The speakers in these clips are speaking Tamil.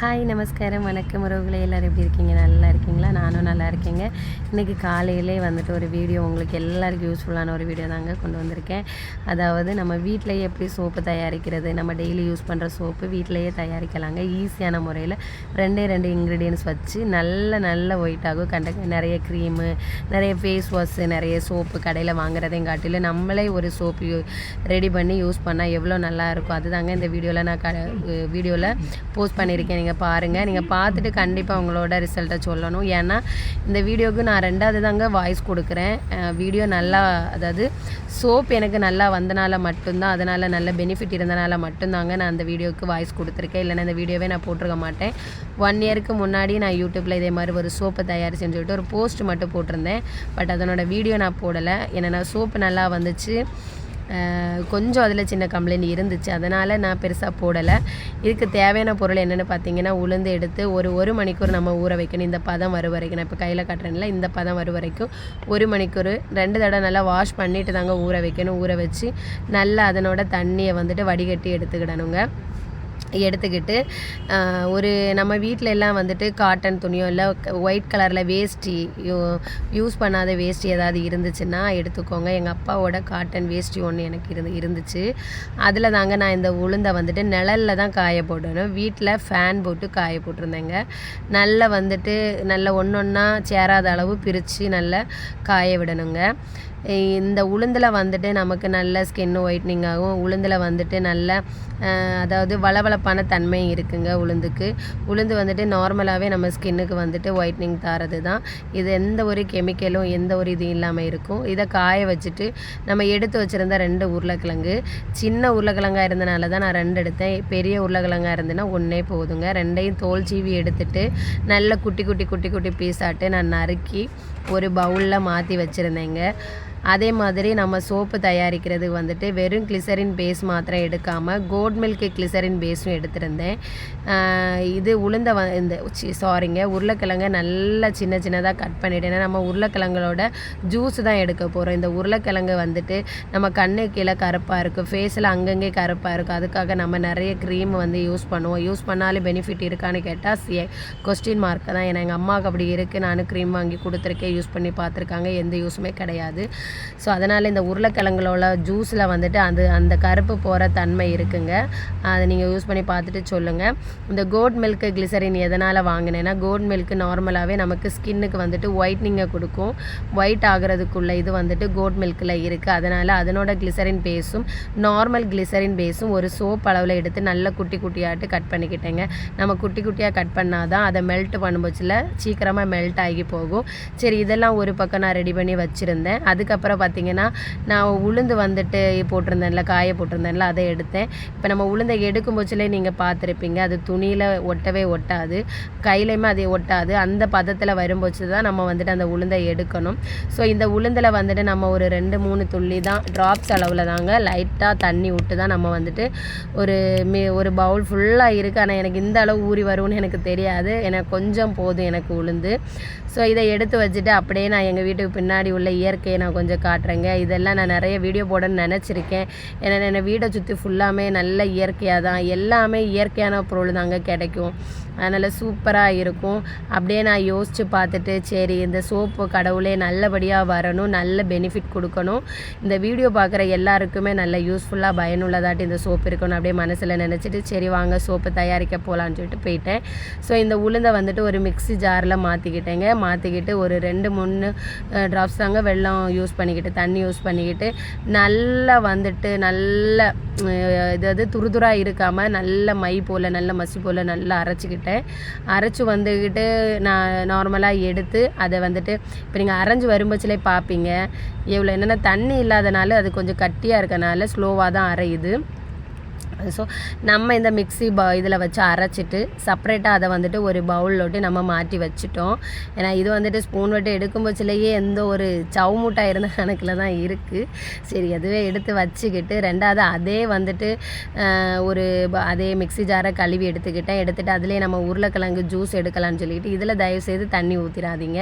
ஹாய் நமஸ்காரம். வணக்கம் உறவுகளை. எல்லோரும் எப்படி இருக்கீங்க? நல்லா இருக்கீங்களா? நானும் நல்லா இருக்கேங்க. இன்றைக்கி காலையிலே வந்துட்டு ஒரு வீடியோ உங்களுக்கு எல்லாருக்கும் யூஸ்ஃபுல்லான ஒரு வீடியோ தாங்க கொண்டு வந்திருக்கேன். அதாவது நம்ம வீட்டிலையே எப்படி சோப்பு தயாரிக்கிறது நம்ம டெய்லி யூஸ் பண்ணுற சோப்பு வீட்டிலையே தயாரிக்கலாங்க. ஈஸியான முறையில் ரெண்டே ரெண்டு இன்க்ரீடியன்ஸ் வச்சு நல்ல நல்ல ஒயிட் ஆகும். கண்ட நிறைய க்ரீமு நிறைய ஃபேஸ் வாஷு நிறைய சோப்பு கடையில் வாங்குறதையும் காட்டிலும் நம்மளே ஒரு சோப்பு ரெடி பண்ணி யூஸ் பண்ணால் எவ்வளோ நல்லா இருக்கும்? அதுதாங்க இந்த வீடியோவில் நான் க வீடியோவில் போஸ்ட் பண்ணியிருக்கேன். நீங்கள் பாருங்கள் நீங்கள் பார்த்துட்டு கண்டிப்பாக உங்களோட ரிசல்ட்டை சொல்லணும். ஏன்னா இந்த வீடியோவுக்கு நான் ரெண்டாவது தாங்க வாய்ஸ் கொடுக்குறேன். வீடியோ நல்லா அதாவது சோப் எனக்கு நல்லா வந்தனால மட்டும்தான் அதனால் நல்ல பெனிஃபிட் இருந்தனால மட்டும்தாங்க நான் அந்த வீடியோவுக்கு வாய்ஸ் கொடுத்துருக்கேன். இல்லைன்னா இந்த வீடியோவே நான் போட்டிருக்க மாட்டேன். ஒன் இயருக்கு முன்னாடி நான் யூடியூப்பில் இதே மாதிரி ஒரு சோப்பை தயாரிச்சுன்னு சொல்லிட்டு ஒரு போஸ்ட் மட்டும் போட்டிருந்தேன். பட் அதனோட வீடியோ நான் போடலை. ஏன்னா சோப்பு நல்லா வந்துச்சு. கொஞ்சம் அதில் சின்ன கம்ப்ளைண்ட் இருந்துச்சு. அதனால் நான் பெருசாக போடலை. இதுக்கு தேவையான பொருள் என்னென்னு பார்த்தீங்கன்னா உளுந்து எடுத்து ஒரு ஒரு மணிக்கூர் நம்ம ஊற வைக்கணும். இந்த பதம் வரும் வரைக்கும். நான் இப்போ கையில் காட்டுறேன்ல இந்த பதம் வரும் வரைக்கும் ஒரு மணிக்கூர் ரெண்டு தடவை நல்லா வாஷ் பண்ணிவிட்டு தாங்க ஊற வைக்கணும். ஊற வச்சு நல்லா அதனோட தண்ணியை வந்துட்டு வடிகட்டி எடுத்துக்கிடணுங்க. எடுத்துக்கிட்டு ஒரு நம்ம வீட்டில எல்லாம் வந்துட்டு காட்டன் துணியோ இல்லை ஒயிட் கலரில் வேஷ்டி யூஸ் பண்ணாத வேஷ்டி ஏதாவது இருந்துச்சுன்னா எடுத்துக்கோங்க. எங்கள் அப்பாவோட காட்டன் வேஷ்டி ஒன்று எனக்கு இருந்து இருந்துச்சு. அதில் தாங்க நான் இந்த உளுந்தை வந்துட்டு நிழலில் தான் காய போடணும். வீட்டில் ஃபேன் போட்டு காய போட்டிருந்தேங்க. நல்லா வந்துட்டு நல்ல ஒன்று ஒன்றா சேராத அளவு பிரித்து நல்லா காய விடணுங்க. இந்த உளுந்தில் வந்துட்டு நமக்கு நல்ல ஸ்கின் ஒயிட்னிங் ஆகும். உளுந்தில் வந்துட்டு நல்ல அதாவது வளவளப்பான தன்மை இருக்குங்க உளுந்துக்கு. உளுந்து வந்துட்டு நார்மலாகவே நம்ம ஸ்கின்னுக்கு வந்துட்டு ஒயிட்னிங் தரது தான் இது எந்த ஒரு கெமிக்கலும் எந்த ஒரு இது இல்லாமல் இருக்கும். இதை காய வச்சுட்டு நம்ம எடுத்து வச்சுருந்த ரெண்டு உருளைக்கிழங்கு சின்ன உருளைக்கிழங்காக இருந்தனால தான் நான் ரெண்டு எடுத்தேன். பெரிய உருளைக்கிழங்காக இருந்ததுன்னா ஒன்றே போதுங்க. ரெண்டையும் தோல் சீவி எடுத்துட்டு நல்ல குட்டி குட்டி குட்டி குட்டி பீஸாட்டு நான் நறுக்கி ஒரு பவுலில் மாற்றி வச்சுருந்தேங்க. அதே மாதிரி நம்ம சோப்பு தயாரிக்கிறது வந்துட்டு வெறும் கிளிசரின் பேஸ் மாத்திரம் எடுக்காமல் கோட் மில்க்கு கிளிசரின் பேஸும் எடுத்திருந்தேன். இது உளுந்த வ இந்த சாரிங்க உருளைக்கிழங்க நல்லா சின்ன சின்னதாக கட் பண்ணிவிட்டேன் நம்ம உருளைக்கிழங்களோட ஜூஸ் தான் எடுக்க போகிறோம் இந்த உருளைக்கிழங்கு வந்துட்டு நம்ம கண்ணு கீழே கருப்பாக இருக்கும் ஃபேஸில் அங்கங்கே கருப்பாக இருக்கும் அதுக்காக நம்ம நிறைய க்ரீம் வந்து யூஸ் பண்ணுவோம். யூஸ் பண்ணாலும் பெனிஃபிட் இருக்கான்னு கேட்டால் சி கொஸ்டின் மார்க் தான். ஏன்னா எங்கள் அம்மாவுக்கு அப்படி இருக்குது நானும் க்ரீம் வாங்கி கொடுத்துருக்கேன் யூஸ் பண்ணி பார்த்துருக்காங்க. எந்த யூஸுமே கிடையாது. ஸோ அதனால் இந்த உருளைக்கிழங்குல ஜூஸில் வந்துட்டு அது அந்த கருப்பு போகிற தன்மை இருக்குங்க. அதை நீங்கள் யூஸ் பண்ணி பார்த்துட்டு சொல்லுங்கள் இந்த கோட் மில்க்கு கிளிசரின் எதனால் வாங்கினேன்னா கோட் மில்க்கு நார்மலாகவே நமக்கு ஸ்கின்னுக்கு வந்துட்டு ஒயிட்னிங்கை கொடுக்கும். ஒயிட் ஆகிறதுக்குள்ள இது வந்துட்டு கோட் மில்கில் இருக்குது அதனால் அதனோட கிளிசரின் பேஸும் நார்மல் கிளிசரின் பேஸும் ஒரு சோப் அளவில் எடுத்து நல்ல குட்டி குட்டியாட்டு கட் பண்ணிக்கிட்டேங்க. நம்ம குட்டி குட்டியாக கட் பண்ணால் தான் அதை மெல்ட் பண்ணும்போச்சில் சீக்கிரமாக மெல்ட் ஆகி போகும். சரி இதெல்லாம் ஒரு பக்கம் நான் ரெடி பண்ணி வச்சுருந்தேன். அதுக்கப்புறம் அதுக்கப்புறம் பார்த்திங்கன்னா நான் உளுந்து வந்துட்டு போட்டிருந்தேன்ல காய போட்டிருந்தேன்ல அதை எடுத்தேன். இப்போ நம்ம உளுந்தை எடுக்கும் போச்சுலே நீங்கள் பார்த்துருப்பீங்க அது துணியில் ஒட்டவே ஒட்டாது கையிலையுமே அதை ஒட்டாது. அந்த பதத்தில் வரும்போச்சு தான் நம்ம வந்துட்டு அந்த உளுந்தை எடுக்கணும். ஸோ இந்த உளுந்தில் வந்துட்டு நம்ம ஒரு ரெண்டு மூணு துள்ளி தான் ட்ராப்ஸ் அளவில் தாங்க லைட்டாக தண்ணி விட்டு தான் நம்ம வந்துட்டு ஒரு மீ ஒரு பவுல் ஃபுல்லாக இருக்குது ஆனால் எனக்கு இந்த அளவு ஊறி வரும்னு எனக்கு தெரியாது. எனக்கு கொஞ்சம் போதும் எனக்கு உளுந்து. ஸோ இதை எடுத்து வச்சுட்டு அப்படியே நான் எங்கள் வீட்டுக்கு பின்னாடி உள்ள இயற்கையை நான் கொஞ்சம் காட்டுறேங்க. இதெல்லாம் நான் நிறைய வீடியோ போடணும்னு நினச்சிருக்கேன். ஏன்னா என்னை வீடை சுற்றி ஃபுல்லாமே நல்ல இயற்கையாக தான் எல்லாமே இயற்கையான பொருள் தாங்க கிடைக்கும். அதனால் சூப்பராக இருக்கும். அப்படியே நான் யோசித்து பார்த்துட்டு சரி இந்த சோப்பு கடவுளே நல்லபடியாக வரணும் நல்ல பெனிஃபிட் கொடுக்கணும். இந்த வீடியோ பார்க்குற எல்லாருக்குமே நல்ல யூஸ்ஃபுல்லாக பயனுள்ளதாட்டி இந்த சோப்பு இருக்கணும் அப்படியே மனசில் நினச்சிட்டு சரி வாங்க சோப்பு தயாரிக்க போகலான்னு சொல்லிட்டு போயிட்டேன். ஸோ இந்த உளுந்தை வந்துட்டு ஒரு மிக்சி ஜாரில் மாற்றிக்கிட்டேங்க மாற்றிக்கிட்டு ஒரு ரெண்டு மூணு ட்ராப்ஸ் தாங்க வெள்ளம் யூஸ் பண்ணிக்கிட்டு தண்ணி யூஸ் பண்ணிக்கிட்டு நல்லா வந்துட்டு நல்ல இதாவது துருதுராக இருக்காமல் நல்ல மை போல் நல்ல மசி போல் நல்லா அரைச்சிக்கிட்டேன் அரைச்சி வந்துக்கிட்டு நான் நார்மலாக எடுத்து அதை வந்துட்டு இப்போ நீங்கள் அரைஞ்சி வரும்பச்சிலே பார்ப்பீங்க எவ்வளோ என்னென்னா தண்ணி இல்லாதனால அது கொஞ்சம் கட்டியாக இருக்கனால ஸ்லோவாக தான் அரையுது. ஸோ நம்ம இந்த மிக்சி ப இதில் வச்சு அரைச்சிட்டு செப்ரேட்டாக அதை வந்துட்டு ஒரு பவுலில் விட்டு நம்ம மாற்றி வச்சுட்டோம். ஏன்னா இது வந்துட்டு ஸ்பூன் விட்டு எடுக்கும் பட்சத்துலேயே எந்த ஒரு சவு மூட்டாக இருந்த கணக்கில் தான் இருக்குது சரி அதுவே எடுத்து வச்சுக்கிட்டு ரெண்டாவது அதே வந்துட்டு ஒரு அதே மிக்சி ஜாரை கழுவி எடுத்துக்கிட்டேன். எடுத்துகிட்டு அதிலே நம்ம உருளைக்கிழங்கு ஜூஸ் எடுக்கலாம்னு சொல்லிட்டு இதில் தயவுசெய்து தண்ணி ஊற்றிடாதீங்க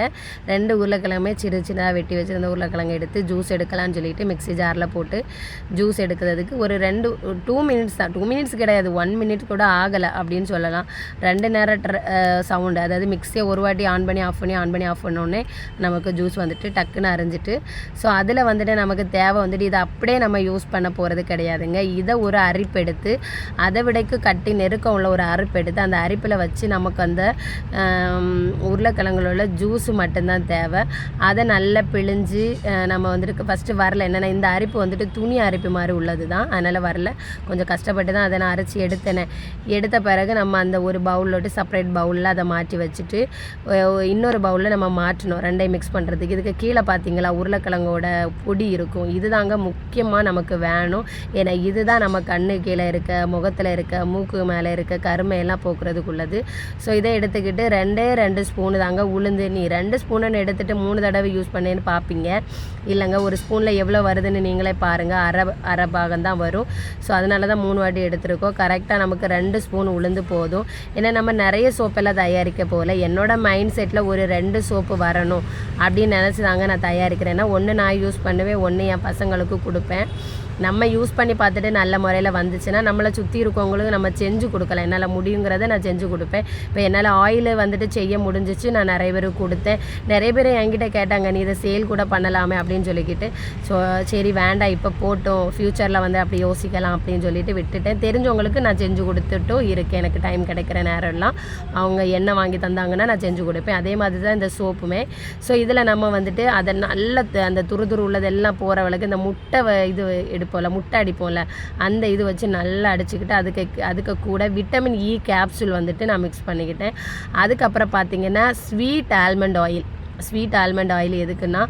ரெண்டு உருளைக்கிழமே சிறு சின்னதாக வெட்டி வச்சுருந்த உருளைக்கிழங்கு எடுத்து ஜூஸ் எடுக்கலாம்னு சொல்லிட்டு மிக்சி ஜாரில் போட்டு ஜூஸ் எடுக்கிறதுக்கு ஒரு ரெண்டு டூ மினிட்ஸ் தான் டூ மினிட்ஸ் கிடையாது. ஒன் மினிட் கூட ஆகலை அப்படின்னு சொல்லலாம். ரெண்டு நேரம் சவுண்டு அதாவது மிக்ஸியை ஒரு வாட்டி ஆன் பண்ணி ஆஃப் பண்ணி ஆன் பண்ணி ஆஃப் பண்ணோடனே நமக்கு ஜூஸ் வந்துட்டு டக்குன்னு அரைஞ்சிட்டு ஸோ அதில் வந்துட்டு நமக்கு தேவை வந்துட்டு இதை அப்படியே நம்ம யூஸ் பண்ண போகிறது கிடையாதுங்க. இதை ஒரு அரிப்பு எடுத்து அதை விடைக்கு கட்டி நெருக்கம் உள்ள ஒரு அரிப்பு எடுத்து அந்த அரிப்பில் வச்சு நமக்கு அந்த உருளைக்கிழங்குல உள்ள ஜூஸு மட்டும்தான் தேவை. அதை நல்லா பிழிஞ்சு நம்ம வந்துட்டு ஃபஸ்ட்டு வரல. என்னென்னா இந்த அரிப்பு வந்துட்டு துணி அரிப்பு மாதிரி உள்ளது தான் அதனால் வரல. கொஞ்சம் கஷ்டப்பட்டு தான் அதை நான் அரைச்சி எடுத்தேனே. எடுத்த பிறகு நம்ம அந்த ஒரு பவுலில் விட்டு செப்பரேட் பவுலில் அதை மாற்றி வச்சுட்டு இன்னொரு பவுலில் நம்ம மாற்றணும். ரெண்டையும் மிக்ஸ் பண்ணுறதுக்கு இதுக்கு கீழே பார்த்தீங்களா உருளைக்கிழங்கோட பொடி இருக்கும். இதுதாங்க முக்கியமாக நமக்கு வேணும். ஏன்னா இதுதான் நம்ம கண்ணு கீழே இருக்க முகத்தில் இருக்க மூக்கு மேலே இருக்க கருமையெல்லாம் போக்குறதுக்குள்ளது. ஸோ இதை எடுத்துக்கிட்டு ரெண்டே ரெண்டு ஸ்பூனு தாங்க உளுந்து நீ ரெண்டு ஸ்பூனுன்னு எடுத்துகிட்டு மூணு தடவை யூஸ் பண்ணேன்னு பார்ப்பீங்க. இல்லைங்க ஒரு ஸ்பூனில் எவ்வளோ வருதுன்னு நீங்களே பாருங்கள் அரை அரை பாகம் தான் வரும். ஸோ அதனால தான் மூணு வாட்டி எடுத்திருக்கோம். கரெக்டாக நமக்கு ரெண்டு ஸ்பூன் உளுந்து போதும். ஏன்னா நம்ம நிறைய சோப்பெல்லாம் தயாரிக்க போகல. என்னோட மைண்ட் செட்டில் ஒரு ரெண்டு சோப்பு வரணும் அப்படின்னு நினச்சி தாங்க நான் தயாரிக்கிறேன். ஏன்னா ஒன்று நான் யூஸ் பண்ணுவேன் ஒன்று என் பசங்களுக்கு கொடுப்பேன். நம்ம யூஸ் பண்ணி பார்த்துட்டு நல்ல முறையில் வந்துச்சுன்னா நம்மளை சுற்றி இருக்கவங்களுக்கு நம்ம செஞ்சு கொடுக்கலாம். என்னால் முடியுங்கிறத நான் செஞ்சு கொடுப்பேன். இப்போ என்னால் ஆயில் வந்துட்டு செய்ய முடிஞ்சிச்சு நான் நிறைய பேருக்கு கொடுத்தேன். நிறைய பேர் என்கிட்ட கேட்டாங்க நீ இதை சேல் கூட பண்ணலாமே அப்படின்னு சொல்லிக்கிட்டு. ஸோ சரி வேண்டாம் இப்போ போட்டோம். ஃப்யூச்சரில் வந்து அப்படி யோசிக்கலாம் அப்படின்னு சொல்லிட்டு விட்டுட்டேன். தெரிஞ்சவங்களுக்கு நான் செஞ்சு கொடுத்துட்டும் இருக்கேன். எனக்கு டைம் கிடைக்கிற நேரம்லாம் அவங்க என்ன வாங்கி தந்தாங்கன்னா நான் செஞ்சு கொடுப்பேன். அதே மாதிரி தான் இந்த சோப்புமே. ஸோ இதில் நம்ம வந்துட்டு அதை நல்ல அந்த துரு துரு உள்ளதெல்லாம் போகிறவளுக்கு இந்த முட்டை இது எடு அடிப்போம்ல முட்டை அடிப்போம்ல அந்த இது வச்சு நல்லா அடிச்சுக்கிட்டு அதுக்கு அதுக்கு கூட விட்டமின் இ கேப்சூல் வந்துட்டு நான் மிக்ஸ் பண்ணிக்கிட்டேன். அதுக்கப்புறம் பார்த்தீங்கன்னா sweet almond oil sweet almond oil எதுக்குன்னா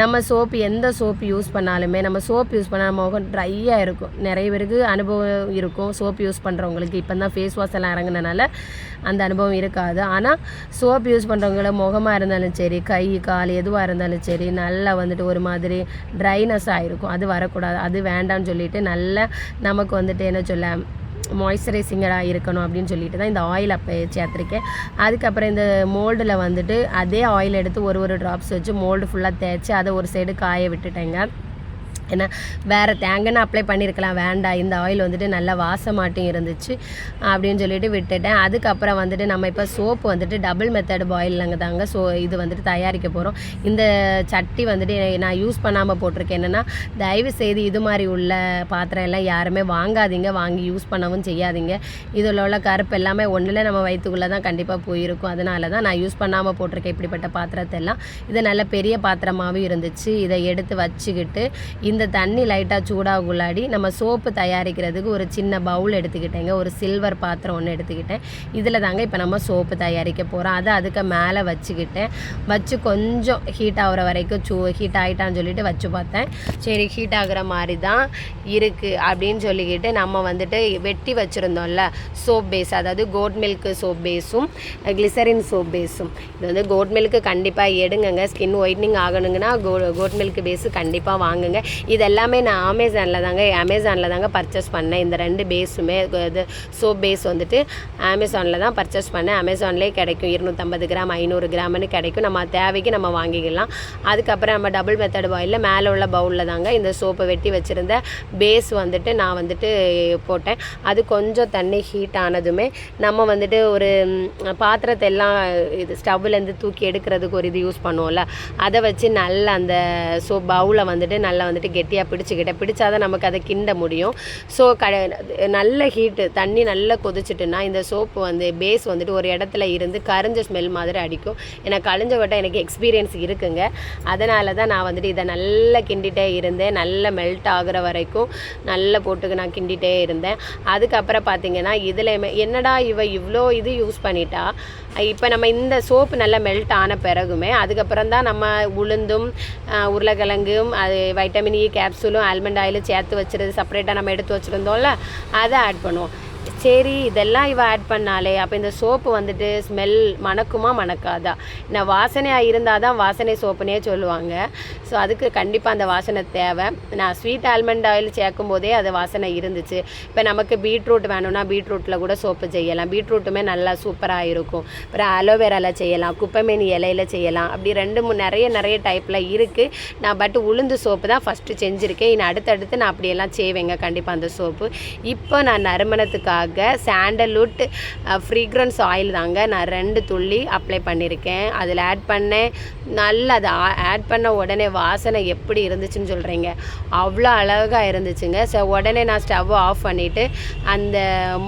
நம்ம சோப்பு எந்த சோப்பு யூஸ் பண்ணாலுமே நம்ம சோப் யூஸ் பண்ணால் முகம் ட்ரையாக இருக்கும். நிறைய பேருக்கு அனுபவம் இருக்கும் சோப் யூஸ் பண்ணுறவங்களுக்கு இப்போ தான் ஃபேஸ் வாஷ் எல்லாம் இறங்குனனால அந்த அனுபவம் இருக்காது. ஆனால் சோப் யூஸ் பண்ணுறவங்கள முகமாக இருந்தாலும் சரி கை கால் எதுவாக இருந்தாலும் சரி நல்லா வந்துட்டு ஒரு மாதிரி ட்ரைனஸ் ஆகிருக்கும் அது வரக்கூடாது. அது வேண்டாம்னு சொல்லிட்டு நல்லா நமக்கு வந்துட்டு என்ன சொல்ல மாய்ஸ்சரைசிங்கராக இருக்கணும் அப்படின்னு சொல்லிட்டு தான் இந்த ஆயில் அப்போ சேர்த்துருக்கேன். அதுக்கப்புறம் இந்த மோல்டில் வந்துட்டு அதே ஆயில் எடுத்து ஒரு ஒரு ட்ராப்ஸ் வச்சு மோல்டு ஃபுல்லாக தேய்ச்சி அதை ஒரு சைடு காய விட்டுட்டேங்க. ஏன்னா வேறு தேங்காய் அப்ளை பண்ணியிருக்கலாம் வேண்டாம். இந்த ஆயில் வந்துட்டு நல்லா வாசமாட்டும் இருந்துச்சு அப்படின்னு சொல்லிட்டு விட்டுட்டேன். அதுக்கப்புறம் வந்துட்டு நம்ம இப்போ சோப்பு வந்துட்டு டபுள் மெத்தட் பாயிலங்க தாங்க. ஸோ இது வந்துட்டு தயாரிக்க போகிறோம் இந்த சட்டி வந்துட்டு நான் யூஸ் பண்ணாமல் போட்டிருக்கேன். என்னென்னா தயவு செய்து இது மாதிரி உள்ள பாத்திரம் எல்லாம் யாருமே வாங்காதீங்க. வாங்கி யூஸ் பண்ணவும் செய்யாதீங்க. இதில் உள்ள கருப்பு எல்லாமே ஒன்றில் நம்ம வயிற்றுக்குள்ளே தான் கண்டிப்பாக போயிருக்கும். அதனால தான் நான் யூஸ் பண்ணாமல் போட்டிருக்கேன் இப்படிப்பட்ட பாத்திரத்தை எல்லாம் இது நல்ல பெரிய பாத்திரமாகவும் இருந்துச்சு. இதை எடுத்து வச்சுக்கிட்டு இந்த தண்ணி லைட்டாக சூடாகுள்ளாடி நம்ம சோப்பு தயாரிக்கிறதுக்கு ஒரு சின்ன பவுல் எடுத்துக்கிட்டேங்க. ஒரு சில்வர் பாத்திரம் ஒன்று எடுத்துக்கிட்டேன். இதில் தாங்க இப்போ நம்ம சோப்பு தயாரிக்க போகிறோம் அதை அதுக்கு மேலே வச்சுக்கிட்டேன். வச்சு கொஞ்சம் ஹீட் ஆகிற வரைக்கும் சூ ஹீட் ஆகிட்டான்னு சொல்லிட்டு வச்சு பார்த்தேன். சரி ஹீட் ஆகுற மாதிரி தான் இருக்குது அப்படின்னு சொல்லிக்கிட்டு நம்ம வந்துட்டு வெட்டி வச்சுருந்தோம்ல சோப் பேஸ் அதாவது கோட் மில்க் சோப் பேஸும் கிளிசரின் சோப் பேஸும் இது வந்து கோட் மில்க்கு கண்டிப்பாக எடுங்கங்க. ஸ்கின் ஒயிட்னிங் ஆகணுங்கன்னா கோ கோட் மில்க் பேஸு கண்டிப்பாக வாங்குங்க. இது எல்லாமே நான் அமேசானில் தாங்க அமேசானில் தாங்க பர்ச்சேஸ் பண்ணேன். இந்த ரெண்டு பேஸுமே இது சோப் பேஸ் வந்துட்டு அமேசானில் தான் பர்ச்சேஸ் பண்ணேன். அமேசான்லேயே கிடைக்கும். இருநூற்றம்பது கிராம் ஐநூறு கிராம்னு கிடைக்கும். நம்ம தேவைக்கு நம்ம வாங்கிக்கலாம். அதுக்கப்புறம் நம்ம டபுள் மெத்தட் பாயில் மேலே உள்ள பவுலில் தாங்க இந்த சோப்பை வெட்டி வச்சுருந்த பேஸ் வந்துட்டு நான் வந்துட்டு போட்டேன். அது கொஞ்சம் தண்ணி ஹீட் ஆனதுமே நம்ம வந்துட்டு ஒரு பாத்திரத்தை எல்லாம் இது ஸ்டவ்லேருந்து தூக்கி எடுக்கிறதுக்கு ஒரு இது யூஸ் பண்ணுவோம்ல. அதை வச்சு நல்லா அந்த சோப் பவுலை வந்துட்டு நல்லா வந்துட்டு கெட்டியாக பிடிச்சிக்கிட்டேன் பிடிச்சாதான் நமக்கு அதை கிண்ட முடியும். ஸோ க நல்ல ஹீட்டு தண்ணி நல்லா கொதிச்சிட்டுன்னா இந்த சோப்பு வந்து பேஸ் வந்துட்டு ஒரு இடத்துல இருந்து கரிஞ்ச ஸ்மெல் மாதிரி அடிக்கும். எனக்கு கழிஞ்ச வட்டம் எனக்கு எக்ஸ்பீரியன்ஸ் இருக்குங்க. அதனால தான் நான் வந்துட்டு இதை நல்லா கிண்டிகிட்டே இருந்தேன். நல்லா மெல்ட் ஆகுற வரைக்கும் நல்லா போட்டுக்கு நான் கிண்டிகிட்டே இருந்தேன். அதுக்கப்புறம் பார்த்தீங்கன்னா இதில் என்னடா இவ இவ்வளோ இது யூஸ் பண்ணிட்டா? இப்போ நம்ம இந்த சோப்பு நல்லா மெல்ட் ஆன பிறகுமே அதுக்கப்புறம் தான் நம்ம உளுந்தும் உருளைக்கிழங்கும் அது வைட்டமின் கேப்சூலும் ஆல்மண்ட் ஆயிலும் சேர்த்து வச்சுருது செப்பரேட்டாக நம்ம எடுத்து வச்சுருந்தோம்ல அதை ஆட் பண்ணுவோம். சரி இதெல்லாம் இவ ஆட் பண்ணாலே அப்போ இந்த சோப்பு வந்துட்டு ஸ்மெல் மணக்குமா மணக்காதா? நான் வாசனையாக இருந்தால் தான் வாசனை சோப்புனே சொல்லுவாங்க. ஸோ அதுக்கு கண்டிப்பாக அந்த வாசனை தேவை. நான் ஸ்வீட் ஆல்மண்ட் ஆயில் சேர்க்கும் போதே அது வாசனை இருந்துச்சு. இப்போ நமக்கு பீட்ரூட் வேணும்னா பீட்ரூட்டில் கூட சோப்பு செய்யலாம். பீட்ரூட்டுமே நல்லா சூப்பராக இருக்கும். அப்புறம் அலோவேராவில் செய்யலாம். குப்பைமேனி இலையில செய்யலாம். அப்படி ரெண்டு மூணு நிறைய நிறைய டைப்பில் இருக்குது நான் பட் உளுந்து சோப்பு தான் ஃபஸ்ட்டு செஞ்சுருக்கேன். இனி அடுத்தடுத்து நான் அப்படியெல்லாம் செய்வேங்க கண்டிப்பாக அந்த சோப்பு. இப்போ நான் நறுமணத்துக்காக சாண்டல்வுட் ஃப்ரீக்ரன்ஸ் ஆயில் தாங்க நான் ரெண்டு துள்ளி அப்ளை பண்ணியிருக்கேன். அதில் ஆட் பண்ணேன் நல்லா அதை ஆட் பண்ண உடனே வாசனை எப்படி இருந்துச்சுன்னு சொல்கிறீங்க அவ்வளோ அழகாக இருந்துச்சுங்க. ஸோ உடனே நான் ஸ்டவ் ஆஃப் பண்ணிவிட்டு அந்த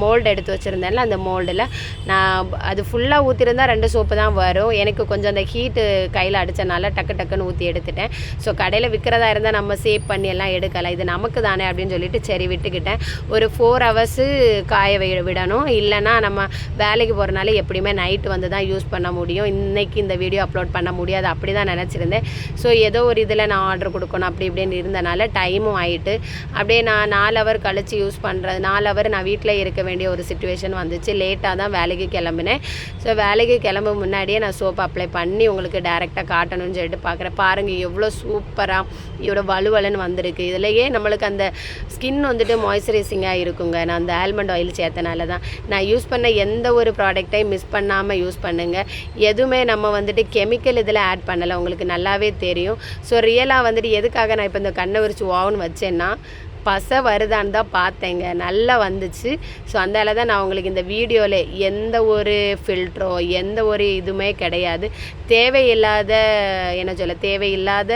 மோல்டு எடுத்து வச்சுருந்தேன்ல அந்த மோல்டில் நான் அது ஃபுல்லாக ஊற்றிருந்தா ரெண்டு சோப்பு தான் வரும். எனக்கு கொஞ்சம் அந்த ஹீட்டு கையில் அடித்தனால டக்கு டக்குன்னு ஊற்றி எடுத்துட்டேன். ஸோ கடையில் விற்கிறதா இருந்தால் நம்ம சேவ் பண்ணி எல்லாம் எடுக்கலாம். இது நமக்கு தானே அப்படின்னு சொல்லிட்டு சரி விட்டுக்கிட்டேன். ஒரு ஃபோர் ஹவர்ஸு காய வை விடணும். இல்லைன்னா நம்ம வேலைக்கு போகிறனால எப்படியுமே நைட்டு வந்து தான் யூஸ் பண்ண முடியும். இன்றைக்கி இந்த வீடியோ அப்லோட் பண்ண முடியாது. அப்படி தான் நினச்சிருந்தேன். ஸோ ஏதோ ஒரு இதில் நான் ஆர்டர் கொடுக்கணும். அப்படி இப்படின்னு இருந்தனால டைமும் ஆயிட்டு அப்படியே நான் நாலு ஹவர் கழித்து யூஸ் பண்ணுறது நாலு ஹவர் நான் வீட்டில் இருக்க வேண்டிய ஒரு சுச்சுவேஷன் வந்துச்சு. லேட்டாக தான் வேலைக்கு கிளம்புனேன். ஸோ வேலைக்கு கிளம்ப முன்னாடியே நான் சோப் அப்ளை பண்ணி உங்களுக்கு டேரெக்டாக காட்டணும்னு சொல்லிட்டு பார்க்குறேன் பாருங்கள் எவ்வளோ சூப்பராக இவ்வளோ வலுவலுன்னு வந்திருக்கு. இதுலையே நம்மளுக்கு அந்த ஸ்கின் வந்துட்டு மாய்ஸ்சரைசிங்காக இருக்குங்க. நான் அந்த ஆல்மண்ட் ஆயில் அதனால தான். நான் யூஸ் பண்ண எந்த ஒரு ப்ராடக்டையும் மிஸ் பண்ணாமல் யூஸ் பண்ணுங்கள் எதுவுமே நம்ம வந்துட்டு கெமிக்கல் இதில் ஆட் பண்ணலை. உங்களுக்கு நல்லாவே தெரியும். ஸோ ரியலாக வந்துட்டு எதுக்காக நான் இப்போ இந்த கண்ணை விரிச்சு ஓவன் வச்சேன்னா பசை வருதான்னு தான் பார்த்தேங்க. நல்லா வந்துச்சு. ஸோ அதனால தான் நான் உங்களுக்கு இந்த வீடியோவில் எந்த ஒரு ஃபில்ட்ரோ எந்த ஒரு இதுவுமே கிடையாது. தேவையில்லாத என்ன சொல்ல தேவையில்லாத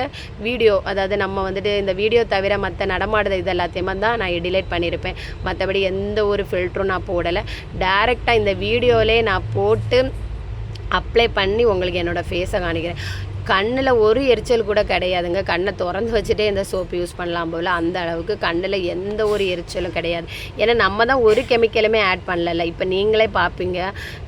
வீடியோ அதாவது நம்ம வந்துட்டு இந்த வீடியோ தவிர மற்ற நடமாடுத இது எல்லாத்தையுமே தான் நான் டிலேட் பண்ணியிருப்பேன் மற்றபடி எந்த ஒரு ஃபில்ட்ரும் நான் போடலை. டேரெக்டாக இந்த வீடியோவிலே நான் போட்டு அப்ளை பண்ணி உங்களுக்கு என்னோடய ஃபேஸை காணிக்கிறேன் கண்ணில் ஒரு எரிச்சல் கூட கிடையாதுங்க. கண்ணை திறந்து வச்சுட்டே இந்த சோப்பு யூஸ் பண்ணலாம் போல் அந்த அளவுக்கு கண்ணில் எந்த ஒரு எரிச்சலும் கிடையாது. ஏன்னா நம்ம தான் ஒரு கெமிக்கலுமே ஆட் பண்ணல இப்போ நீங்களே பார்ப்பீங்க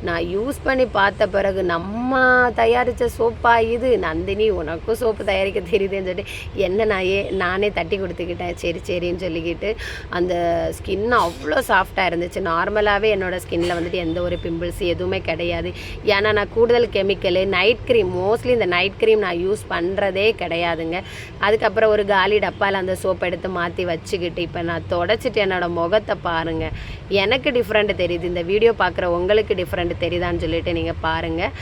நான் யூஸ் பண்ணி பார்த்த பிறகு நம்ம தயாரித்த சோப்பா இது? நந்தினி உனக்கும் சோப்பு தயாரிக்க தெரியுதுன்னு சொல்லிட்டு என்ன நான் ஏ நானே தட்டி கொடுத்துக்கிட்டேன். சரி சரின்னு சொல்லிக்கிட்டு அந்த ஸ்கின் அவ்வளோ சாஃப்டாக இருந்துச்சு. நார்மலாகவே என்னோடய ஸ்கின்னில் வந்துட்டு எந்த ஒரு பிம்பிள்ஸ் எதுவுமே கிடையாது. ஏன்னா நான் கூடுதல் கெமிக்கலு நைட் க்ரீம் மோஸ்ட்லி இந்த நைட் க்ரீம் நான் யூஸ் பண்ணுறதே கிடையாதுங்க. அதுக்கப்புறம் ஒரு காலி டப்பாவில் அந்த சோப் எடுத்து மாற்றி வச்சுக்கிட்டு இப்போ நான் தொடச்சிட்டு என்னோடய முகத்தை பாருங்கள் எனக்கு டிஃப்ரெண்ட் தெரியுது. இந்த வீடியோ பார்க்குற உங்களுக்கு டிஃப்ரெண்ட் தெரியுதான்னு சொல்லிட்டு நீங்கள் பாருங்கள்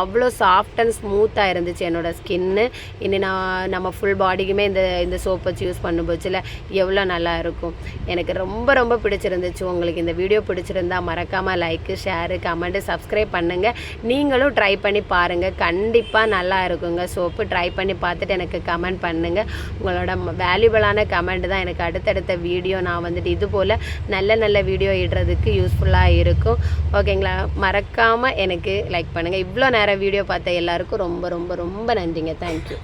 அவ்வளோ சாஃப்ட் அண்ட் ஸ்மூத்தாக இருந்துச்சு என்னோடய ஸ்கின்னு இனி நான் நம்ம ஃபுல் பாடிக்குமே இந்த இந்த சோப் வச்சு யூஸ் பண்ணும்போச்சுல எவ்வளோ நல்லா இருக்கும். எனக்கு ரொம்ப ரொம்ப பிடிச்சிருந்துச்சு. உங்களுக்கு இந்த வீடியோ பிடிச்சிருந்தா மறக்காமல் லைக்கு ஷேரு கமெண்ட்டு சப்ஸ்கிரைப் பண்ணுங்கள் நீங்களும் ட்ரை பண்ணி பாருங்கள் கண்டிப்பாக நல்லா இருக்கும். இருக்குங்க சோப்பு ட்ரை பண்ணி பார்த்துட்டு எனக்கு கமெண்ட் பண்ணுங்கள் உங்களோட வேல்யூபிளான கமெண்ட் தான் எனக்கு அடுத்தடுத்த வீடியோ நான் வந்துட்டு இது போல் நல்ல நல்ல வீடியோ இடுறதுக்கு யூஸ்ஃபுல்லாக இருக்கும். ஓகேங்களா மறக்காமல் எனக்கு லைக் பண்ணுங்கள் இவ்வளோ நேரம் வீடியோ பார்த்த எல்லாருக்கும் ரொம்ப ரொம்ப ரொம்ப நன்றிங்க. தேங்க்யூ